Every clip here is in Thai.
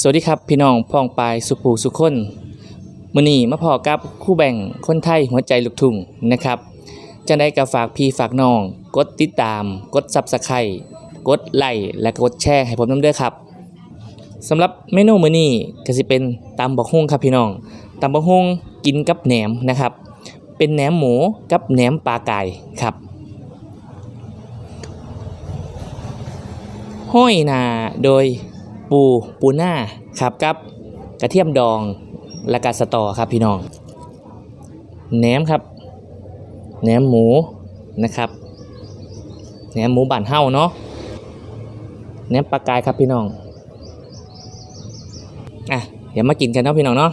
สวัสดีครับพี่น้องพ้องปลายสุภูสุคนมื้อนี้มาพอกับคู่แบ่งคนไทยหัวใจลูกทุ่งนะครับจังได้ก็ฝากพี่ฝากน้อง กดติดตาม กด Subscribe กดไลค์และกดแชร์ให้ผมนำเด้อครับสำหรับเมนูมือนี้ก็สิเป็นตำบักฮุ่งครับพี่น้องตำบักฮุ่งกินกับแหนมนะครับ เป็นแหนมหมูกับแหนมปลาไก่ครับห้อยนาโดย ปูปูหน้าครับกับกระเทียมดองและกาสตอครับพี่น้องแหนมครับแหนมหมูนะครับแหนมหมูบานเฮาเนาะแหนมปลากายครับพี่น้องอะเดี๋ยวมากินกันเนาะพี่น้องเนาะ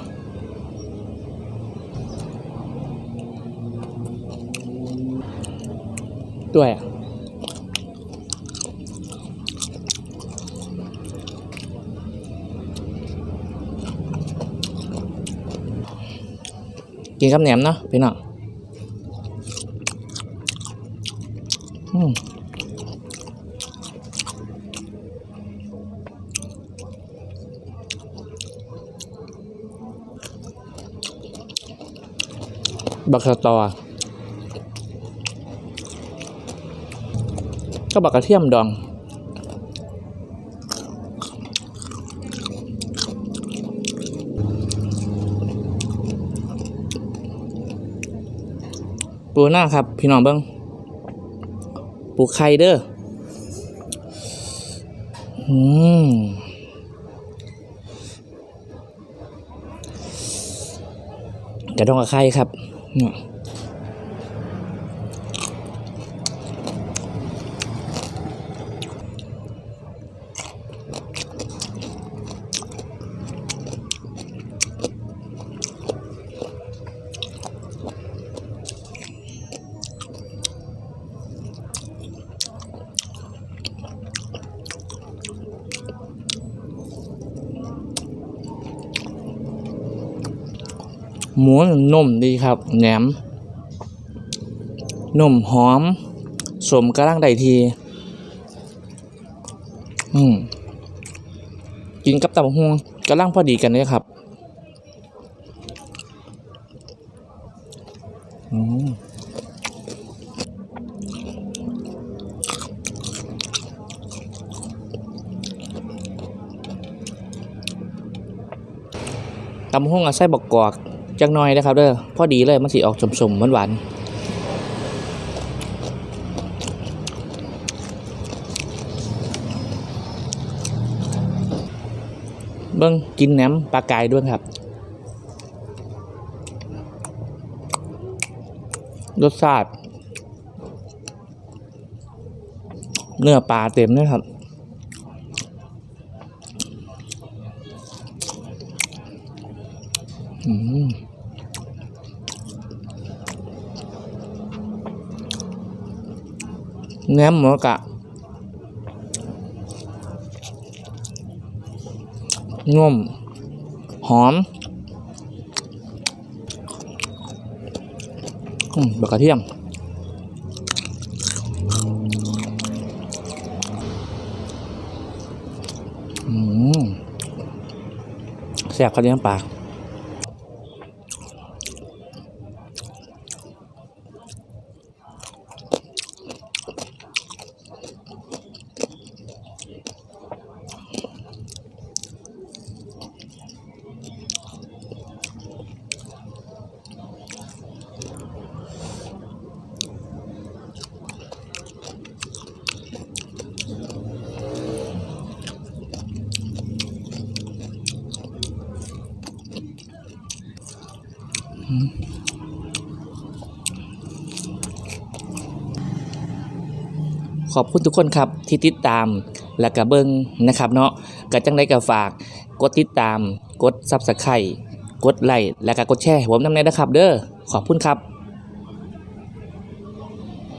ด้วยอะ กินกับแหนมเนาะพี่น้องบักสะตอก็บักกระเทียมดอง ปูหน้าครับ พี่น้องเบิ้งปูไข่เด้ออืมกระดองกับไข่ครับ หมูนุ่มดีครับแหนมนุ่มหอมสมกระลังได้ที อืมกินกับตับกฮวงกระลังพอดีกันเลยครับอืมตำห้งอาไส้บกกอก จักหน่อยนะครับเด้อพอดีเลยมันสิออกสมๆหวานๆเบิ้งกินแหนมปลากายด้วยครับ รสชาติเนื้อปลาเต็มเลยครับ อืมแหนมหมูกะนุ่มหอมบักกระเทียม อืมแซ่บข้าวเลี้ยงปลา ขอบคุณทุกคนครับที่ติดตามและก็เบิ้งนะครับเนาะก็จังได้ก็ฝาก กดติดตาม กดซับสไครต์กดไลค์และก็กดแชร์ผมน้ำแน่นะครับ เด้อขอบคุณครับ